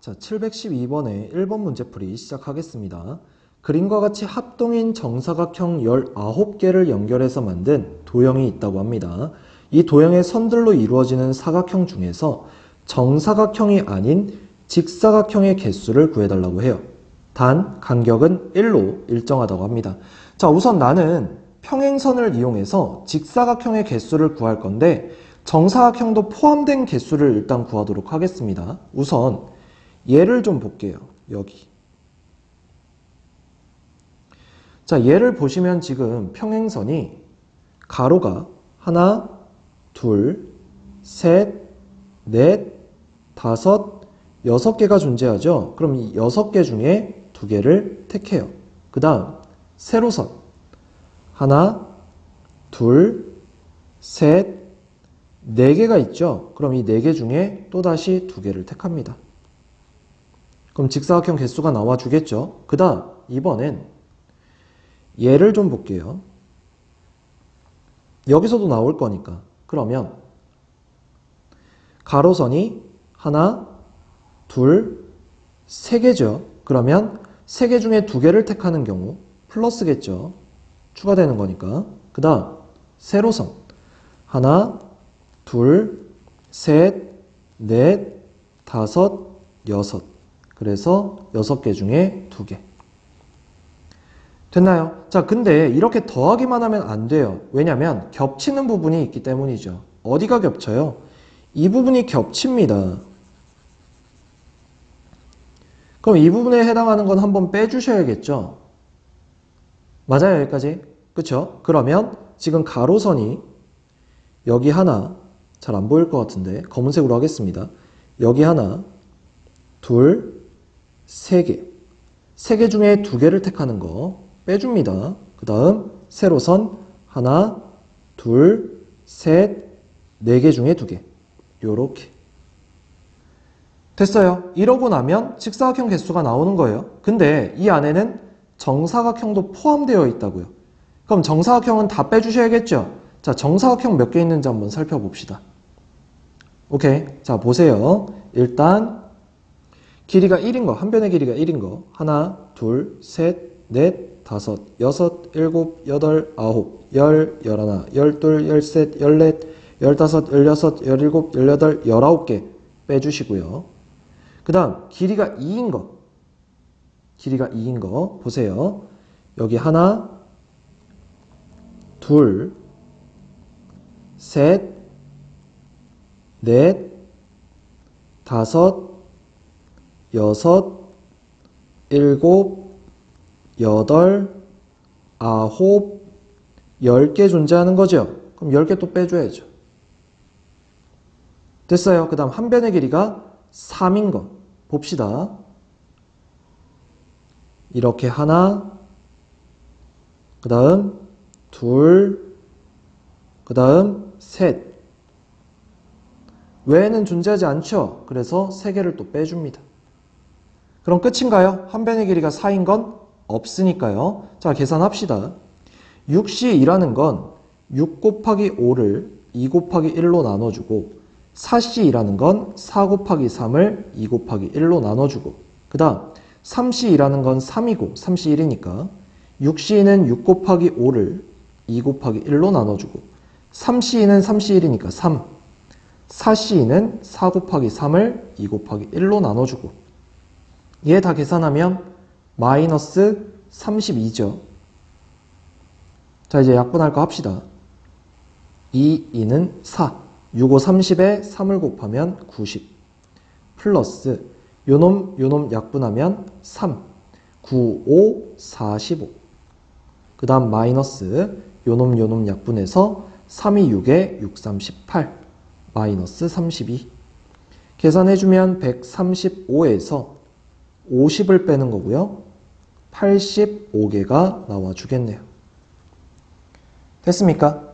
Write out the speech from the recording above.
자, 712번에 1번 문제풀이 시작하겠습니다. 그림과 같이 합동인 정사각형 19개를 연결해서 만든 도형이 있다고 합니다. 이 도형의 선들로 이루어지는 사각형 중에서 정사각형이 아닌 직사각형의 개수를 구해달라고 해요. 단, 간격은 1로 일정하다고 합니다. 자, 우선 나는 평행선을 이용해서 직사각형의 개수를 구할 건데 정사각형도 포함된 개수를 일단 구하도록 하겠습니다. 우선 예를 좀 볼게요. 여기. 자, 얘를 보시면 지금 평행선이 가로가 하나, 둘, 셋, 넷, 다섯, 여섯 개가 존재하죠. 그럼 이 여섯 개 중에 두 개를 택해요. 그 다음, 세로선. 하나, 둘, 셋, 네 개가 있죠. 그럼 이 네 개 중에 또다시 두 개를 택합니다. 그럼 직사각형 개수가 나와 주겠죠. 그 다음, 이번엔 예를 좀 볼게요. 여기서도 나올 거니까. 그러면 가로선이 하나, 둘, 세 개죠. 그러면 세 개 중에 두 개를 택하는 경우 플러스겠죠. 추가되는 거니까. 그 다음 세로선 하나, 둘, 셋, 넷, 다섯, 여섯. 그래서 여섯 개 중에 두 개. 됐나요? 자, 근데 이렇게 더하기만 하면 안 돼요. 왜냐면 겹치는 부분이 있기 때문이죠. 어디가 겹쳐요? 이 부분이 겹칩니다. 그럼 이 부분에 해당하는 건 한번 빼주셔야겠죠? 맞아요, 여기까지? 그쵸? 그러면 지금 가로선이 여기 하나, 잘 안 보일 것 같은데 검은색으로 하겠습니다. 여기 하나, 둘, 세 개. 세개 중에 두 개를 택하는 거 빼줍니다. 그 다음 세로선 하나, 둘, 셋, 네개 중에 두 개. 요렇게. 됐어요. 이러고 나면 직사각형 개수가 나오는 거예요. 근데 이 안에는 정사각형도 포함되어 있다고요. 그럼 정사각형은 다 빼주셔야겠죠? 자, 정사각형 몇 개 있는지 한번 살펴봅시다. 오케이. 자, 보세요. 일단, 길이가 1인 거, 한 변의 길이가 1인 거. 하나, 둘, 셋, 넷, 다섯, 여섯, 일곱, 여덟, 아홉, 열, 열하나, 열둘, 열셋, 열넷, 열다섯, 열여섯, 열일곱, 열여덟, 열아홉 개 빼주시고요. 그 다음, 길이가 2인 거. 길이가 2인 거. 보세요. 여기 하나, 둘, 셋, 넷, 다섯, 여섯, 일곱, 여덟, 아홉, 열 개 존재하는 거죠. 그럼 열 개 또 빼줘야죠. 됐어요. 그 다음 한 변의 길이가 3인 거. 봅시다. 이렇게 하나, 그 다음 둘, 그 다음 셋. 외에는 존재하지 않죠. 그래서 3개를 또 빼줍니다. 그럼 끝인가요? 한 변의 길이가 4인 건 없으니까요. 자, 계산합시다. 6C2라는 건 6 곱하기 5를 2 곱하기 1로 나눠주고 4C2라는 건 4 곱하기 3을 2 곱하기 1로 나눠주고 그 다음 3C2라는 건 3이고 3C1이니까 6C2는 6 곱하기 5를 2 곱하기 1로 나눠주고 3C2는 3C1이니까 3 4C2는 4 곱하기 3을 2 곱하기 1로 나눠주고 얘 다 계산하면 마이너스 32죠. 자 이제 약분할 거 합시다. 2, 2는 4 6, 5, 30에 3을 곱하면 90 플러스 요놈 요놈 약분하면 3 9, 5, 45 그 다음 마이너스 요놈 요놈 약분해서 3이 6에 6, 38 마이너스 32 계산해주면 135에서 50을 빼는 거고요 85개가 나와 주겠네요 됐습니까?